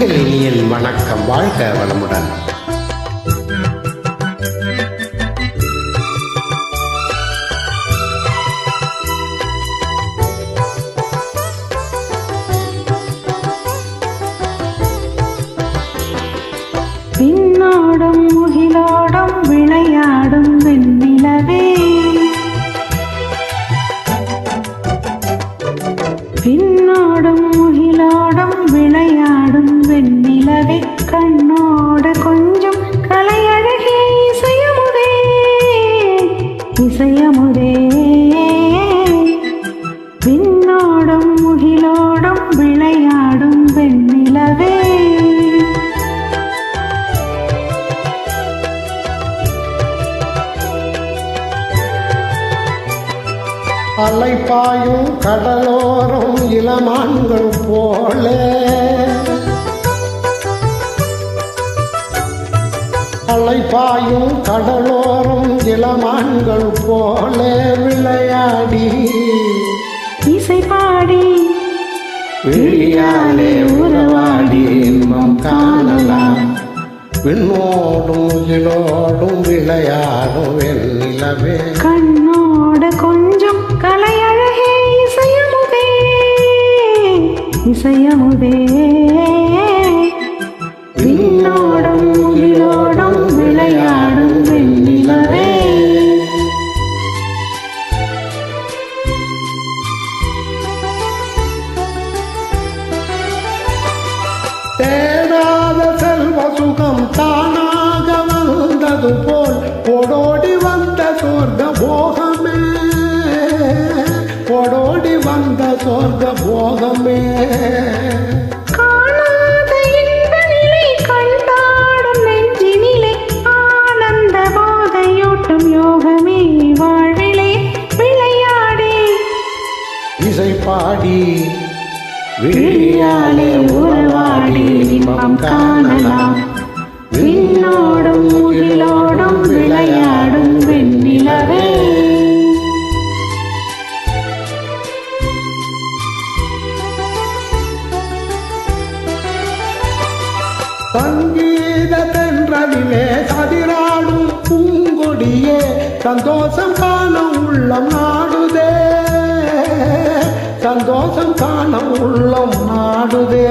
உங்கள் இனியன் வணக்கம் வாழ்க வளமுடன். அலைப்பாயும் கடலோரம் இளமான்கள் போல. அலைப்பாயும் கடலோரம் இளமான்கள் போல. விளையாடி. இசை பாடி. விழியாலே உறவாடி இன்பம் காணலாம். விண்ணோடும் முகிலோடும் விளையாடும் வெண்ணிலவே கண்ணோடு இசையமுதே விளையாடே. இசை பாடி விழியாலே உறவாடி இன்பம் சங்கீத தென்றலிலே சதிராடும் பூங்கொடியே சந்தோஷம் காண உள்ளம் நாடுதே. சந்தோஷம் காண உள்ளம் நாடுதே.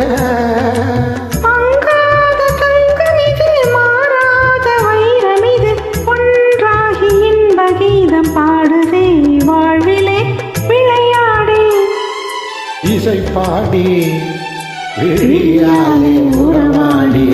இசை பாடி விழியாலே உறவாடி